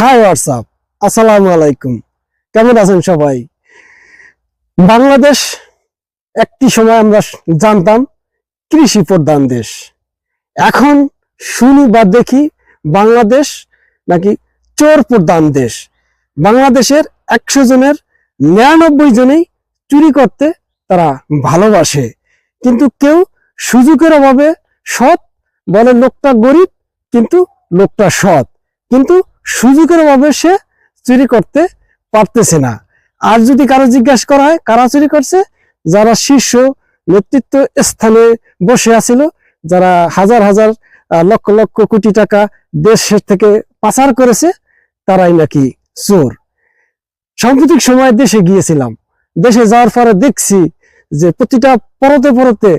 High WhatsApp আসসালামু আলাইকুম কেমন আছেন সবাই? বাংলাদেশ একটি সময় আমরা জানতাম কৃষি প্রধান দেশ। এখন শুনি বা দেখি বাংলাদেশ নাকি চোর প্রধান দেশ। বাংলাদেশের একশো জনের নিরানব্বই জনেই চুরি করতে তারা ভালোবাসে। কিন্তু কেউ সুযোগের অভাবে সৎ বলে লোকটা গরিব, কিন্তু লোকটা সৎ। কিন্তু সুযোগের অভাবে সে চুরি করতে পারতেছে না। আর যদি কারও জিজ্ঞাসা করা হয়, কারা চুরি করছে? যারা শীর্ষ নেতৃত্ব স্থানে বসে আছিল, যারা হাজার হাজার লক্ষ লক্ষ কোটি টাকা দেশের থেকে পাচার করেছে, তারাই নাকি চোর। সাম্প্রতিক সময় দেশে গিয়েছিলাম। দেশে যাওয়ার পরে দেখছি যে প্রতিটা পরতে পরতে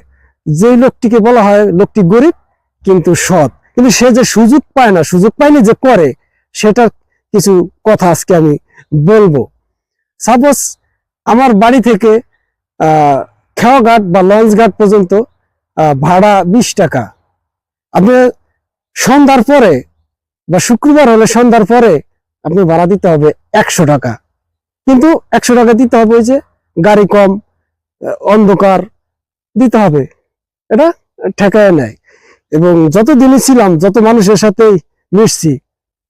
যে লোকটিকে বলা হয়, লোকটি গরিব কিন্তু সৎ। কিন্তু সে যে সুযোগ পায় না, সুযোগ পায়নি যে করে সেটার কিছু কথা আজকে আমি বলব। সাপোজ আমার বাড়ি থেকে খেওয়াঘাট বা লঞ্চ ঘাট পর্যন্ত ভাড়া বিশ টাকা। আপনি সন্ধ্যার পরে বা শুক্রবার হলে সন্ধ্যার পরে আপনি ভাড়া দিতে হবে একশো টাকা। কিন্তু একশো টাকা দিতে হবে যে গাড়ি কম অন্ধকার দিতে হবে। এটা ঠেকায় নেয়। এবং যত দিনই ছিলাম, যত মানুষের সাথেই মিশছি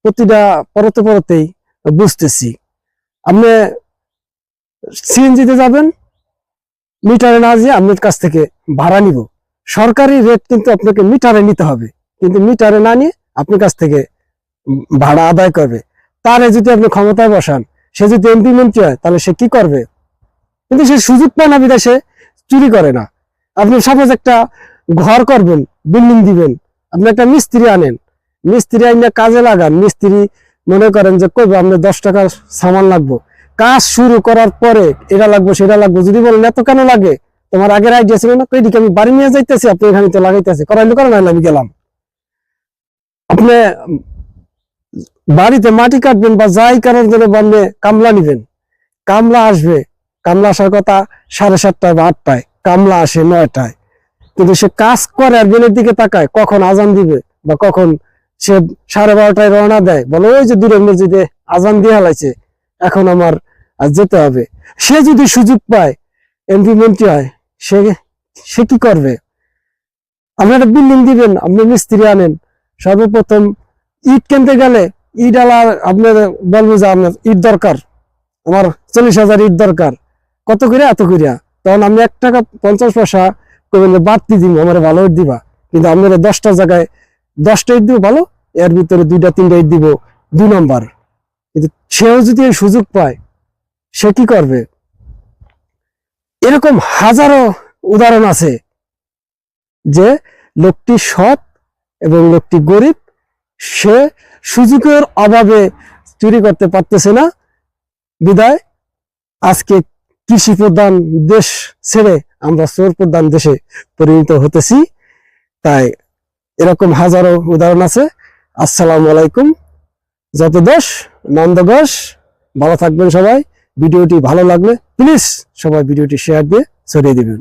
প্রতিটা পরতে পরতেই বুঝতেছি। আপনি সিএনজিতে যাবেন, মিটারে না যেয়ে আপনার কাছ থেকে ভাড়া নিব। সরকারি রেট কিন্তু আপনাকে মিটারে নিতে হবে। কিন্তু মিটারে না নিয়ে আপনার কাছ থেকে ভাড়া আদায় করবে। তারে যদি আপনি ক্ষমতায় বসান, সে যদি এমপি মন্ত্রী হয়, তাহলে সে কি করবে? কিন্তু সে সুযোগ পায় না বিদেশে, চুরি করে না। আপনি সাপোজ একটা ঘর করবেন বিল্ডিং দিবেন, আপনি একটা মিস্ত্রি আনেন মিস্ত্রি আইনে কাজে লাগান, মিস্ত্রি মনে করেন যে কইবে আপনার দশ টাকার সামান লাগবো। কাজ শুরু করার পরে এটা লাগবো, সেটা লাগবো, যদি বলেন, এত কেন লাগে? তোমার আগের আইডিয়া ছিল না? কইদিকে আমি বাড়ি নিয়ে যাইতেছি, আপনি এখানে তো লাগাইতেছি করাইলে করেন আমি গেলাম। আপনি বাড়িতে মাটি কাটবেন বা যাই কারোর জন্য বানবে কামলা নিবেন। কামলা আসবে, কামলা আসার কথা সাড়ে সাতটায় বা আটটায়, কামলা আসে নয়টায়। কিন্তু সে কাজ করে আর বেলের দিকে তাকায়, কখন আজান দিবে বা কখন সে সাড়ে বারোটায় রওনা দেয়। বলে, ওই যে দূরে মসজিদে আজান দিয়ে হালাইছে, এখন আমার যেতে হবে। সে যদি সুযোগ পায় এমপি মন্ত্রী হয়, সে সে কি করবে? আপনি একটা বিল্ডিং দিবেন, আপনি মিস্ত্রি আনেন। সর্বপ্রথম ইট কিনতে গেলে ইট আলা আপনার বলব যে আপনার ইট দরকার। আমার চল্লিশ হাজার ইট দরকার। কত করে এত করিয়া। তখন আমি এক টাকা পঞ্চাশ পয়সা করবেন যে, বাড়তি দিব আমার ভালো দিবা। কিন্তু আপনার দশটা জায়গায় দশটা ইট দিব, ভালো? এর ভিতরে দুইটা, তিনটা ইট দিব, দুই নম্বর। কিন্তু সেও যদি এই সুযোগ পায়, সে কি করবে? এরকম হাজারো উদাহরণ আছে যে লোকটি সৎ এবং লোকটি গরিব, সে সুযোগের অভাবে চুরি করতে পারতেছে না। বিদায়, আজকে কৃষি প্রধান দেশ ছেড়ে আমরা চোর প্রধান দেশে পরিণত হতেছি। তাই এরকম হাজারো উদাহরণ আছে। আসসালামু আলাইকুম। যত দোষ, মন্দ দোষ, ভালো থাকবেন সবাই। ভিডিওটি ভালো লাগলে প্লিজ সবাই ভিডিওটি শেয়ার দিয়ে ছড়িয়ে দিবেন।